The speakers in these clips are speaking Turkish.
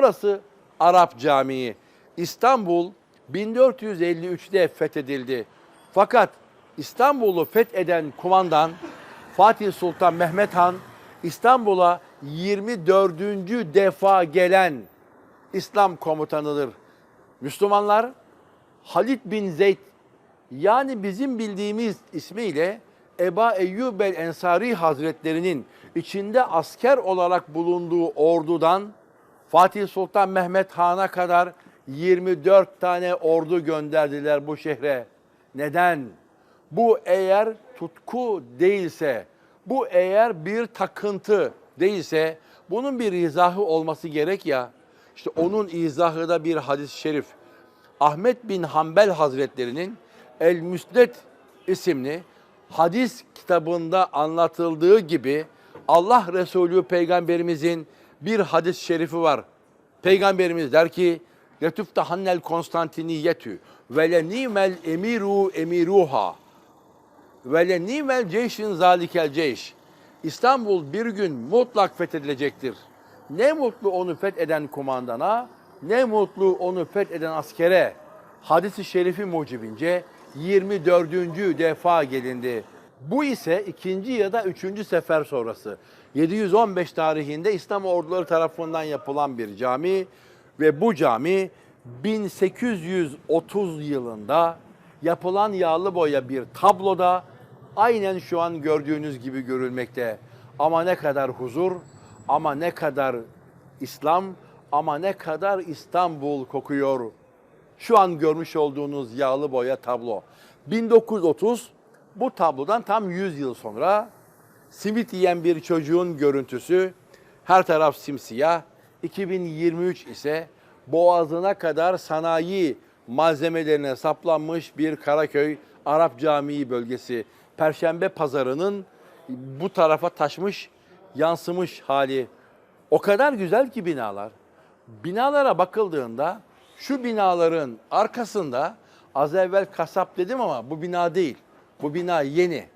Burası Arap Camii. İstanbul 1453'te fethedildi. Fakat İstanbul'u fetheden kumandan Fatih Sultan Mehmet Han İstanbul'a 24. defa gelen İslam komutanıdır. Müslümanlar Halid bin Zeyd yani bizim bildiğimiz ismiyle Eba Eyyub el Ensari Hazretlerinin içinde asker olarak bulunduğu ordudan Fatih Sultan Mehmet Han'a kadar 24 tane ordu gönderdiler bu şehre. Neden? Bu eğer tutku değilse, bu eğer bir takıntı değilse bunun bir izahı olması gerek ya. İşte onun izahı da bir hadis-i şerif. Ahmet bin Hanbel Hazretlerinin El Müsned isimli hadis kitabında anlatıldığı gibi Allah Resulü Peygamberimizin bir hadis-i şerifi var. Peygamberimiz der ki Letüftahannel Konstantiniyetü ve le nimel emiru emiruha ve le nimel ceyşin zalikel ceyş. İstanbul bir gün mutlak fethedilecektir. Ne mutlu onu fetheden kumandana, ne mutlu onu fetheden askere. Hadis-i şerifi mucibince 24. defa gelindi. Bu ise ikinci ya da üçüncü sefer sonrası. 715 tarihinde İslam orduları tarafından yapılan bir cami ve bu cami 1830 yılında yapılan yağlı boya bir tabloda aynen şu an gördüğünüz gibi görülmekte. Ama ne kadar huzur, ama ne kadar İslam, ama ne kadar İstanbul kokuyor. Şu an görmüş olduğunuz yağlı boya tablo. 1930 bu tablodan tam 100 yıl sonra simit yiyen bir çocuğun görüntüsü her taraf simsiyah. 2023 ise boğazına kadar sanayi malzemelerine saplanmış bir Karaköy Arap Camii bölgesi. Perşembe pazarının bu tarafa taşmış, yansımış hali. O kadar güzel ki binalar. Binalara bakıldığında şu binaların arkasında az evvel kasap dedim ama bu bina değil. Bu bina yeni.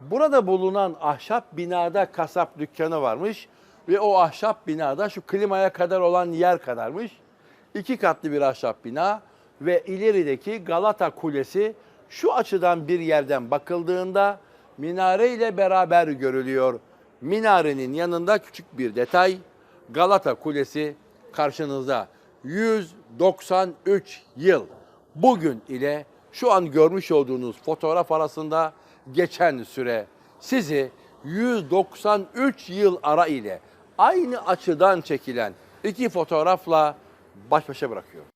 Burada bulunan ahşap binada kasap dükkanı varmış ve o ahşap binada şu klimaya kadar olan yer kadarmış. İki katlı bir ahşap bina ve ilerideki Galata Kulesi şu açıdan bir yerden bakıldığında minare ile beraber görülüyor. Minarenin yanında küçük bir detay Galata Kulesi karşınızda 193 yıl bugün ile şu an görmüş olduğunuz fotoğraf arasında geçen süre sizi 193 yıl ara ile aynı açıdan çekilen iki fotoğrafla baş başa bırakıyor.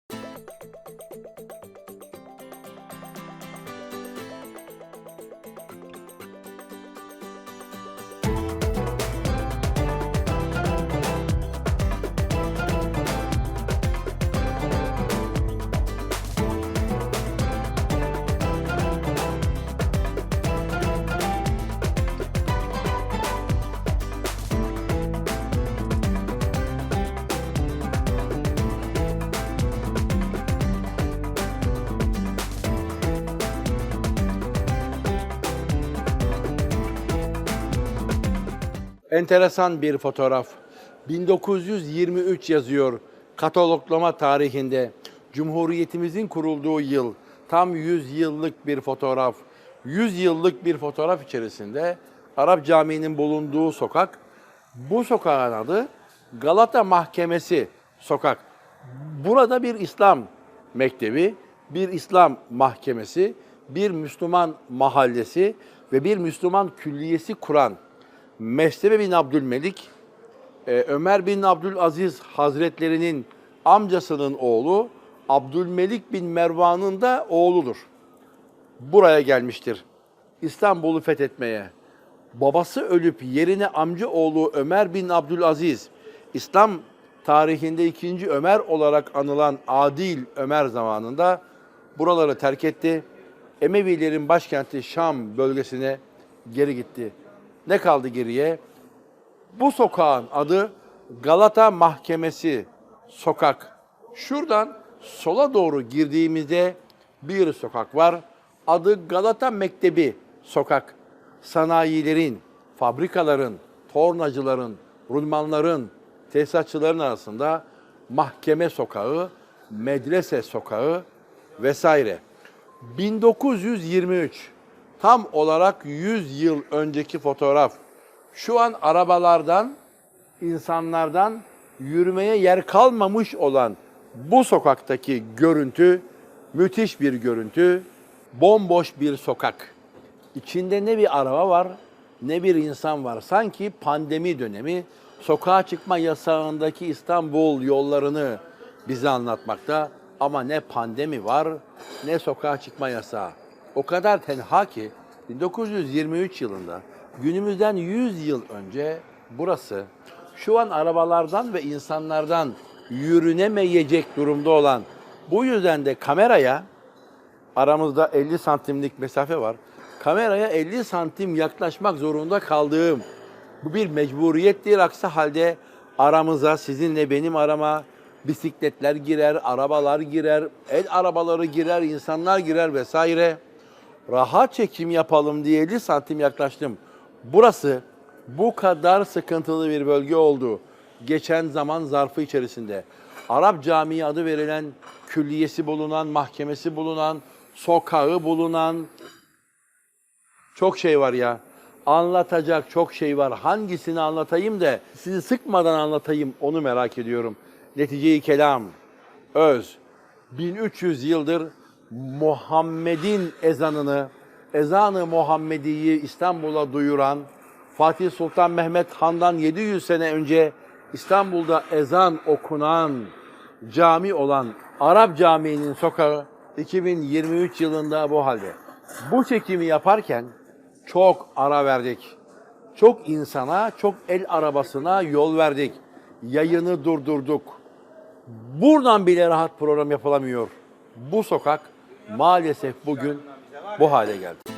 Enteresan bir fotoğraf. 1923 yazıyor kataloglama tarihinde. Cumhuriyetimizin kurulduğu yıl. Tam 100 yıllık bir fotoğraf. 100 yıllık bir fotoğraf içerisinde Arap Camii'nin bulunduğu sokak. Bu sokağın adı Galata Mahkemesi sokak. Burada bir İslam mektebi, bir İslam mahkemesi, bir Müslüman mahallesi ve bir Müslüman külliyesi kuran Mesleme bin Abdülmelik, e, Ömer bin Abdülaziz Hazretlerinin amcasının oğlu Abdülmelik bin Mervan'ın da oğludur. Buraya gelmiştir. İstanbul'u fethetmeye. Babası ölüp yerine amca oğlu Ömer bin Abdülaziz, İslam tarihinde ikinci Ömer olarak anılan Adil Ömer zamanında buraları terk etti. Emevilerin başkenti Şam bölgesine geri gitti. Ne kaldı geriye? Bu sokağın adı Galata Mahkemesi Sokak. Şuradan sola doğru girdiğimizde bir sokak var. Adı Galata Mektebi Sokak. Sanayilerin, fabrikaların, tornacıların, rulmanların, tesisatçıların arasında mahkeme sokağı, medrese sokağı vesaire. 1923 tam olarak 100 yıl önceki fotoğraf. Şu an arabalardan, insanlardan yürümeye yer kalmamış olan bu sokaktaki görüntü müthiş bir görüntü. Bomboş bir sokak. İçinde ne bir araba var ne bir insan var. Sanki pandemi dönemi sokağa çıkma yasağındaki İstanbul yollarını bize anlatmakta. Ama ne pandemi var ne sokağa çıkma yasağı. O kadar tenha ki 1923 yılında günümüzden 100 yıl önce burası şu an arabalardan ve insanlardan yürünemeyecek durumda olan bu yüzden de kameraya aramızda 50 santimlik mesafe var. Kameraya 50 santim yaklaşmak zorunda kaldığım bu bir mecburiyet değil. Aksi halde aramıza sizinle benim arama bisikletler girer, arabalar girer, el arabaları girer, insanlar girer vesaire. Rahat çekim yapalım diye 50 santim yaklaştım. Burası bu kadar sıkıntılı bir bölge oldu. Geçen zaman zarfı içerisinde. Arap Camii adı verilen külliyesi bulunan, mahkemesi bulunan, sokağı bulunan çok şey var ya. Anlatacak çok şey var. Hangisini anlatayım da sizi sıkmadan anlatayım onu merak ediyorum. Neticeyi kelam, öz. 1300 yıldır Muhammed'in ezanını, ezanı Muhammedi'yi İstanbul'a duyuran Fatih Sultan Mehmet Han'dan 700 sene önce İstanbul'da ezan okunan cami olan Arap Camii'nin sokağı 2023 yılında bu halde. Bu çekimi yaparken çok ara verdik. Çok insana, çok el arabasına yol verdik. Yayını durdurduk. Buradan bile rahat program yapılamıyor. Bu sokak maalesef bugün bu hale geldi.